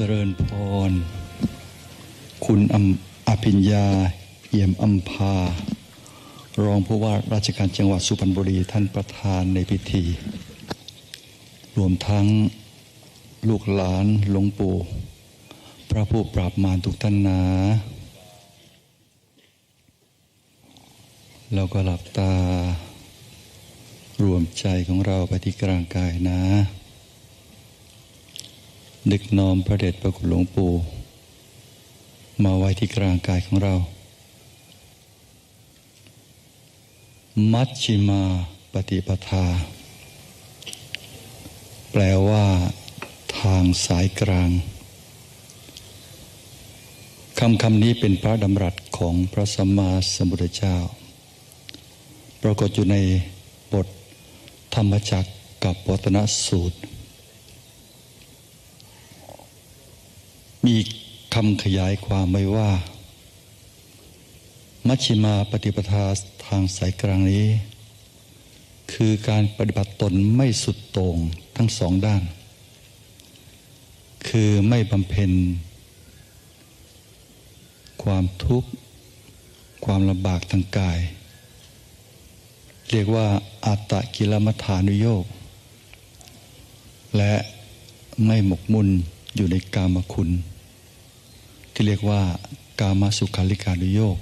เจริญพร คุณออภิญญาเอี่ยมอัมพารองผู้ว่าราชการจังหวัดสุพรรณบุรีท่านประธานในพิธี รวมทั้งลูกหลานหลวงปู่ พระผู้ปราบมารทุกท่านนะเราก็หลับตารวมใจของเราไปที่กลางกายนะ นึกน้อมพระเดชพระคุณหลวงปู่มาไว้ที่กลางกายของเรา มัชชิมาปฏิปทา แปลว่า ทางสายกลางคำคำนี้เป็นพระดำรัสของพระสัมมาสัมพุทธเจ้า ปรากฏอยู่ในบทธรรมจักกับวัตนสูตร มี คำขยายความไว้ว่า มัชชิมาปฏิปทาทางสายกลางนี้ คือการปฏิบัติตนไม่สุดโต่งทั้งสองด้าน คือไม่บำเพ็ญ ความทุกข์ ความลำบากทางกาย เรียกว่าอัตตกิลมัฐานุโยกและไม่หมกมุ่นอยู่ในกามคุณ ที่เรียกว่ากามาสุขาริการุโยก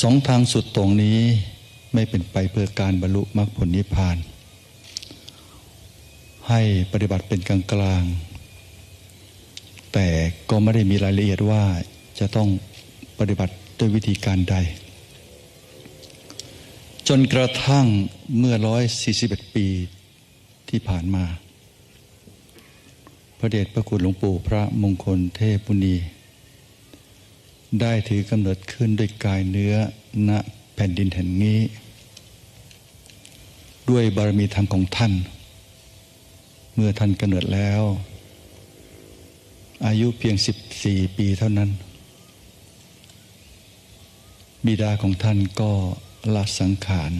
สองทางสุดตรงนี้ไม่เป็นไปเพื่อการบรรลุมรรคผลนิพพาน ให้ปฏิบัติเป็นกลางกลางแต่ก็ไม่ได้มีรายละเอียดว่าจะต้องปฏิบัติด้วยวิธีการใด จนกระทั่งเมื่อร้อยสี่สิบเอ็ดปีที่ผ่านมา พระเดชพระคุณหลวงปู่พระมงคลเทพบุณีได้ถือกำเนิดขึ้นด้วยกายเนื้อณแผ่นดินแห่งนี้ ด้วยบารมีธรรมของท่าน เมื่อท่านกำเนิดแล้ว อายุเพียง 14 ปีเท่านั้น บิดาของท่านก็ละสังขาร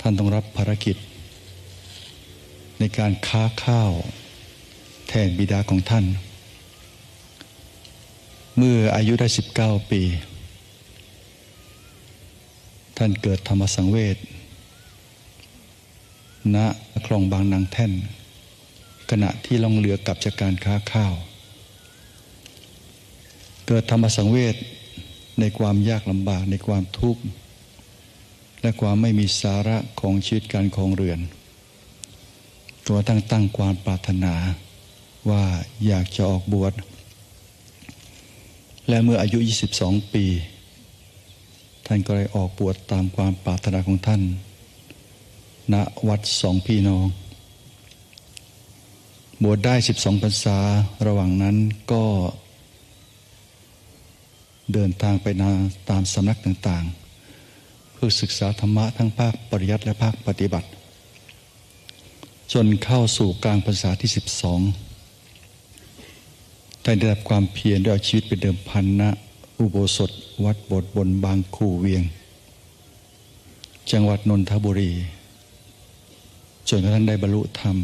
ท่านต้องรับภารกิจ ในการค้าข้าว แทนบิดาของท่าน เมื่ออายุได้ 19 ปี ท่านเกิดธรรมสังเวชณคลองบางนางแท่น ขณะที่ล่องเรือกลับจากการค้าข้าว เกิดธรรมสังเวชในความยากลำบากในความทุกข์และความไม่มีสาระของชีวิตการคองเรือน ตัวตั้งตั้งความปรารถนา ว่าอยากจะออกบวช และเมื่ออายุ 22 ปี ท่านก็ได้ออกบวชตามความปรารถนาของท่าน ณ วัดสองพี่น้อง บวชได้ 12พรรษา ระหว่างนั้นก็ เดินทางไปนาตามสำนักต่างๆ เพื่อศึกษาธรรมะทั้งภาคปริยัติและภาคปฏิบัติ จนเข้าสู่กลางพรรษาที่ 12 ท่านได้รับความเพียรด้วยเอาชีวิตเป็นเดิมพันณอุโบสถวัดบทบนบางคูเวียง จังหวัดนนทบุรีจนกระทั่งได้บรรลุธรรม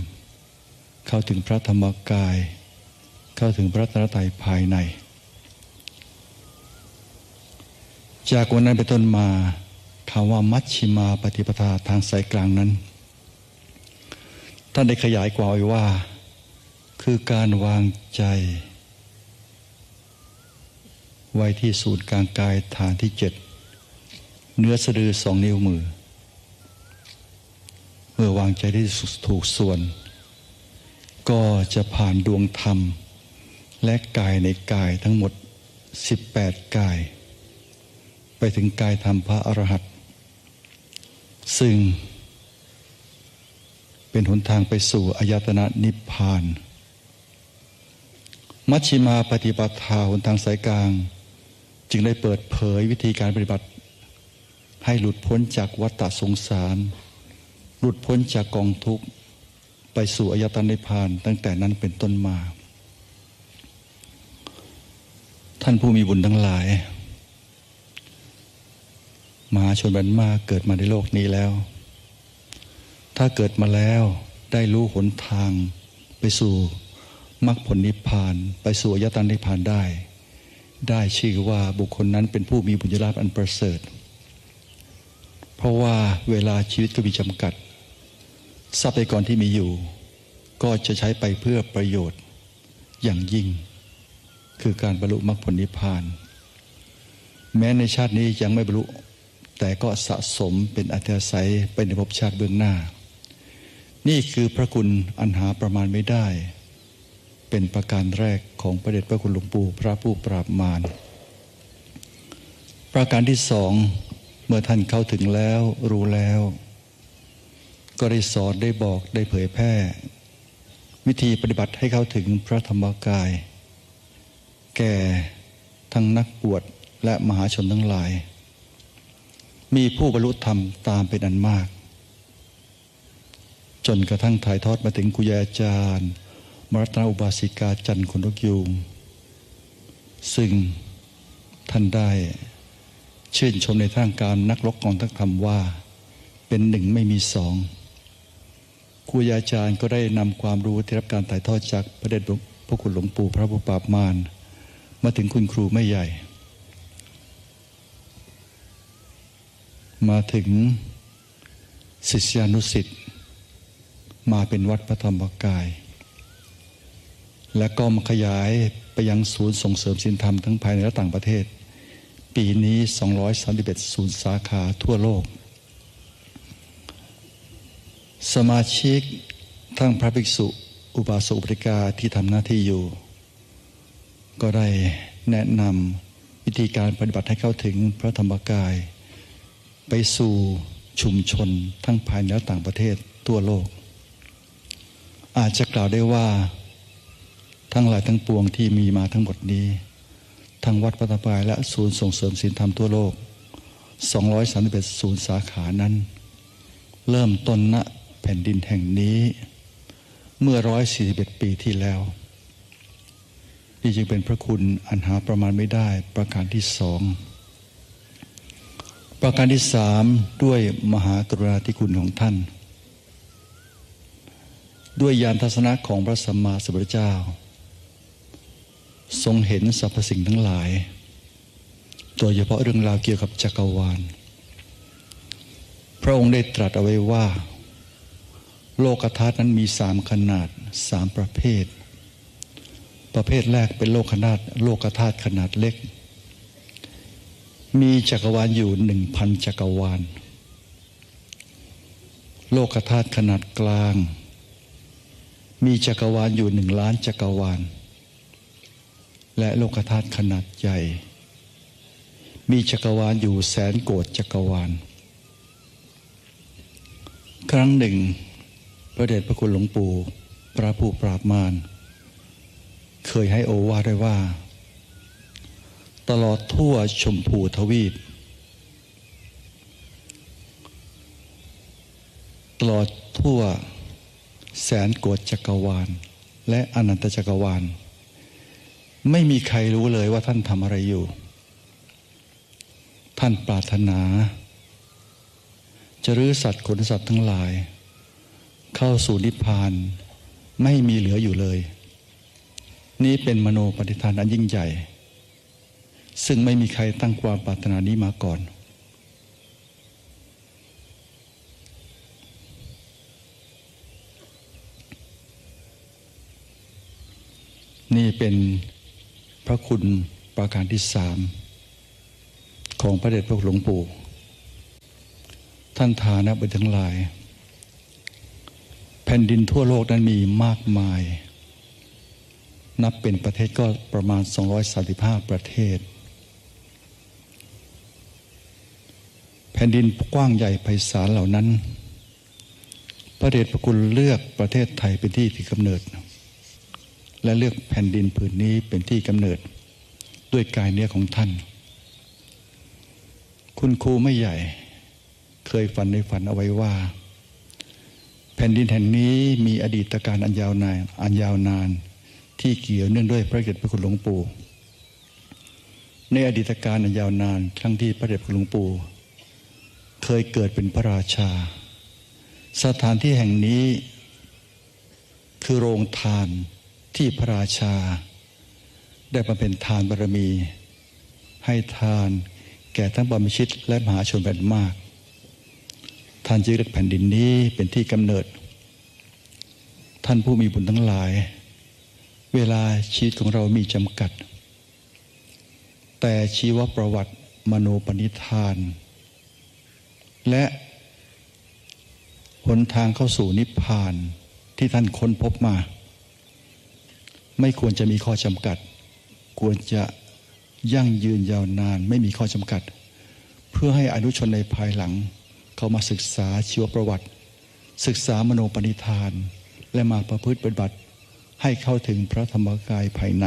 เข้าถึงพระธรรมกาย เข้าถึงพระตรตัยภายใน จากวันนั้นเป็นต้นมาคำว่ามัชชิมาปฏิปทาทางสายกลางนั้น ท่านได้ขยายกว่าไว้ว่า คือการวางใจ ไว้ที่ศูนย์กลางกายฐานที่เจ็ดเนื้อสะดือสองนิ้วมือ เมื่อวางใจได้ถูกส่วน ก็จะผ่านดวงธรรม และกายในกายทั้งหมด 18 กาย ไปถึงกายธรรมพระอรหันต์ซึ่ง เป็นหนทางไปสู่อายตนะนิพพาน มัชชิมาปฏิบัติทาหนทางสายกลาง จึงได้เปิดเผยวิธีการปฏิบัติ ให้หลุดพ้นจากวัฏสงสาร หลุดพ้นจากกองทุกข์ไปสู่อายตนะนิพพานตั้งแต่นั้นเป็นต้นมา ท่านผู้มีบุญทั้งหลายมหาชนบันมาเกิดมาในโลกนี้แล้ว ถ้าเกิดมาแล้วได้รู้หนทางไปสู่มรรคผลนิพพาน ไปสู่อายตนะนิพพานได้ ได้ชื่อว่าบุคคลนั้นเป็นผู้มีบุญญาลาภอันประเสริฐ เพราะว่าเวลาชีวิตก็มีจำกัด ทรัพยากรที่มีอยู่ ก็จะใช้ไปเพื่อประโยชน์อย่างยิ่ง คือการบรรลุมรรคผลนิพพาน แม้ในชาตินี้ยังไม่บรรลุ แต่ก็สะสมเป็นอัธยาศัยไปในภพชาติเบื้องหน้า นี่คือพระคุณอันหาประมาณไม่ได้ เป็นประการแรกของพระเดชพระคุณหลวงปู่พระผู้ปราบมารประการที่สองเมื่อท่านเข้าถึงแล้วรู้แล้ว ก็ได้สอนได้บอกได้เผยแพร่ วิธีปฏิบัติให้เข้าถึงพระธรรมกาย แก่ทั้งนักบวชและมหาชนทั้งหลาย มีผู้บรรลุธรรมตามเป็นอันมาก จนกระทั่งถ่ายทอดมาถึงคุยาจารย์ มรัตนอุบาสิกาจันทร์คนนกยูงซึ่งท่านได้ชื่นชมในทางการนักรบกองทัพธรรมว่า เป็นหนึ่งไม่มีสองครูยาจารย์ก็ได้นำความรู้ที่รับการถ่ายทอดจากพระเดชพระคุณหลวงปู่พระพุปราบมารมาถึงคุณครูไม่ใหญ่ มาถึงศิษยานุสิษย์มาเป็นวัดพระธรรมกาย และก็มาขยายไปยังศูนย์ส่งเสริมศีลธรรมทั้งภายในและต่างประเทศ ปีนี้ 231 ศูนย์สาขาทั่วโลก สมาชิกทั้งพระภิกษุ อุบาสกอุปติกาที่ทำหน้าที่อยู่ ก็ได้แนะนำวิธีการปฏิบัติให้เข้าถึงพระธรรมกาย ไปสู่ชุมชนทั้งภายในและต่างประเทศทั่วโลก อาจจะกล่าวได้ว่า ทั้งหลายทั้งปวงที่มีมาทั้งหมดนี้ทั้งวัดพระธรรมกายและศูนย์ส่งเสริมศีลธรรมทั่วโลก 231ศูนย์สาขานั้น เริ่มต้นณแผ่นดินแห่งนี้ เมื่อ 141 ปีที่แล้ว นี่จึงเป็นพระคุณอันหาประมาณไม่ได้ประการที่สองประการที่สามด้วยมหากรุณาธิคุณของท่าน ด้วยยานทัศนะของพระสัมมาสัมพุทธเจ้า ทรงเห็นสรรพสิ่งทั้งหลาย โดยเฉพาะเรื่องราวเกี่ยวกับจักรวาล พระองค์ได้ตรัสเอาไว้ว่า โลกธาตุนั้นมีสามขนาดสามประเภท ประเภทแรกเป็นโลกขนาดโลกธาตุขนาดเล็ก มีจักรวาลอยู่หนึ่งพันจักรวาล โลกธาตุขนาดกลาง มีจักรวาลอยู่หนึ่งล้านจักรวาล และโลกธาตุขนาดใหญ่ มีจักรวาลอยู่แสนโกฏจักรวาล ครั้งหนึ่ง พระเดชพระคุณหลวงปู่พระผู้ปราบมารเคยให้โอวาทไว้ว่า ตลอดทั่วชมพูทวีป ตลอดทั่วแสนโกฏจักรวาล และอนันตจักรวาล ไม่มีใครรู้เลยว่าท่านทำอะไรอยู่ ท่านปรารถนา จะรื้อสัตว์ขนสัตว์ทั้งหลาย เข้าสู่นิพพานไม่มีเหลืออยู่เลย นี่เป็นมโนปฏิทานอันยิ่งใหญ่ ซึ่งไม่มีใครตั้งความปรารถนานี้มาก่อน นี่เป็น ระคุณประการที่สามของพระเดชพระคุณหลวงปู่ ท่านฐานะบุญทั้งหลาย แผ่นดินทั่วโลกนั้นมีมากมาย นับเป็นประเทศก็ประมาณ 235 ประเทศ แผ่นดินกว้างใหญ่ไพศาลเหล่านั้น พระเดชพระคุณเลือกประเทศไทยเป็นที่ที่กำเนิด และเลือกแผ่นดินผืนนี้เป็นที่กำเนิด ด้วยกายเนื้อของท่าน คุณครูไม่ใหญ่ เคยฝันในฝันเอาไว้ว่า แผ่นดินแห่งนี้มีอดีตการอันยาวนานอันยาวนาน ที่เกี่ยวเนื่องด้วยพระเดชพระคุณหลวงปู่ในอดีตการอันยาวนานครั้งที่พระเดชพระคุณหลวงปู่เคยเกิดเป็นพระราชา สถานที่แห่งนี้คือโรงทาน ที่พระราชา ได้บำเพ็ญทานบารมี ให้ทานแก่ทั้งบรรพชิตและมหาชนเป็นมาก ท่านจึงเลือกแผ่นดินนี้เป็นที่กำเนิด ท่านผู้มีบุญทั้งหลาย เวลาชีวิตของเรามีจำกัด แต่ชีวประวัติมโนปณิธาน และหนทางเข้าสู่นิพพานที่ท่านค้นพบมา ไม่ควรจะมีข้อจำกัด ควรจะยั่งยืนยาวนาน ไม่มีข้อจำกัด เพื่อให้อนุชนในภายหลัง เขามาศึกษาชีวประวัติ ศึกษามโนปณิธาน และมาประพฤติปฏิบัติ ให้เข้าถึงพระธรรมกายภายใน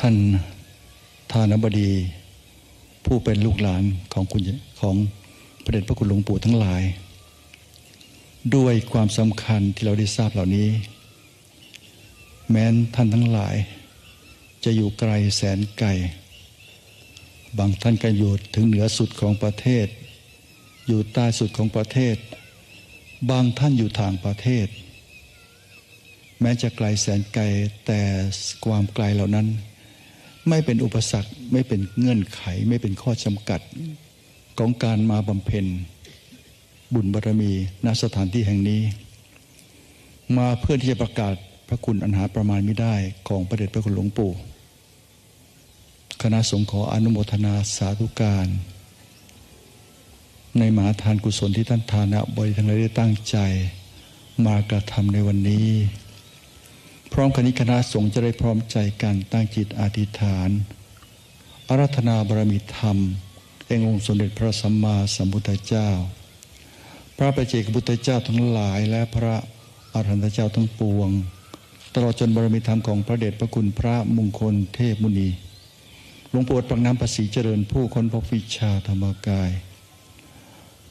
ท่านทานบดี ผู้เป็นลูกหลานของคุณของพระเดชพระคุณหลวงปู่ทั้งหลาย ด้วยความสำคัญที่เราได้ทราบเหล่านี้ แม้นท่านทั้งหลาย จะอยู่ไกลแสนไกล บางท่านก็อยู่ถึงเหนือสุดของประเทศ อยู่ใต้สุดของประเทศ บางท่านอยู่ทางประเทศ แม้จะไกลแสนไกลแต่ความไกลเหล่านั้น ไม่เป็นอุปสรรคไม่เป็นเงื่อนไขไม่เป็นข้อจำกัดของการมาบำเพ็ญ บุญบารรมีณสถานที่แห่งนี้ มาเพื่อที่จะประกาศ พระคุณอันหาประมาณไม่ได้ของพระเดชพระคุณหลวงปู่ คณะสงฆ์ขออนุโมทนาสาธุการ ในมหาทานกุศลที่ท่านทานะบริทั้งหลายได้ตั้งใจ มากระทำในวันนี้ พร้อมคณิคณะสงฆ์จะได้พร้อมใจกันตั้งจิตอธิษฐานอารัธนาบารมีธรรมแห่งองค์สมเด็จพระสัมมาสัมพุทธเจ้า พระประเจกพุทธเจ้าทั้งหลายและพระอรหันตเจ้าทั้งปวง ตลอดจนบารมีธรรมของพระเดชพระคุณพระมงคลเทพมุนีหลวงปู่ปักน้ำภาษีเจริญผู้ค้นพบวิชาธรรมกาย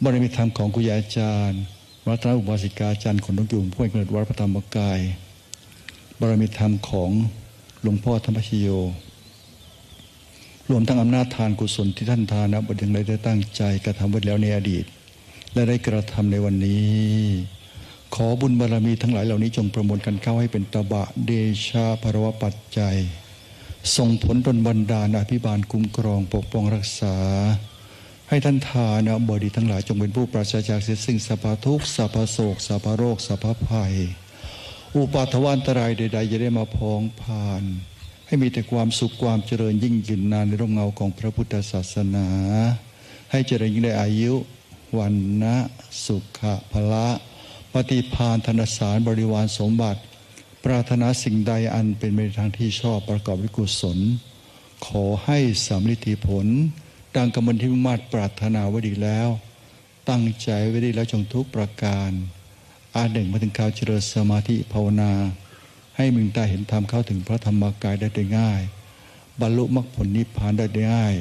บารมีธรรมของคุยาอาจารย์วัฒนอุบาสิกาอาจารย์ขนนกยุงผู้ให้กำเนิดวัดพระธรรมกาย บารมีธรรมของหลวงพ่อธรรมชโย รวมทั้งอำนาจทานกุศลที่ท่านทานนะบดยังได้ตั้งใจกระทำไว้แล้วในอดีต และได้กระทำในวันนี้ ขอบุญบารมีทั้งหลายเหล่านี้จงประมวลกันเข้าให้เป็นตบะเดชาภรวปัจจัยส่งผลดลบันดาลอภิบาลคุ้มครองปกป้องรักษา ให้ท่านทานะบดีทั้งหลายจงเป็นผู้ปราศจากเสียสิ่งสัพพทุกสัพพโศกสัพพโรคสัพพภัย อุปาทวันตรายใดๆจะได้มาพองผ่าน ให้มีแต่ความสุขความเจริญยิ่งยืนนานในร่มเงาของพระพุทธศาสนา ให้เจริญยิ่งได้อายุ วันนะสุขะพละ ปฏิพานธนสารบริวารสมบัติ ปรารถนาสิ่งใดอันเป็นไปในทางที่ชอบประกอบวยกุศล ขอให้สำลิดผล ดังกำมลที่มุ่งมาตรปรารถนาไว้ดีแล้ว ตั้งใจไว้ดีแล้วจงทุกประการอาหนึ่งมาถึงข่าวเจริญสมาธิภาวนา ให้มึงตาเห็นธรรมเข้าถึงพระธรรมกายได้โดยง่าย บรรลุมรรคผลนิพพานได้โดยง่าย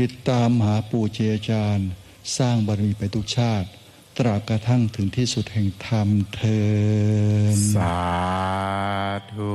ติดตามหาปู่เจอาจารย์ สร้างบารมีไปทุกชาติ ตราบกระทั่งถึงที่สุดแห่งธรรมเทินสาธุ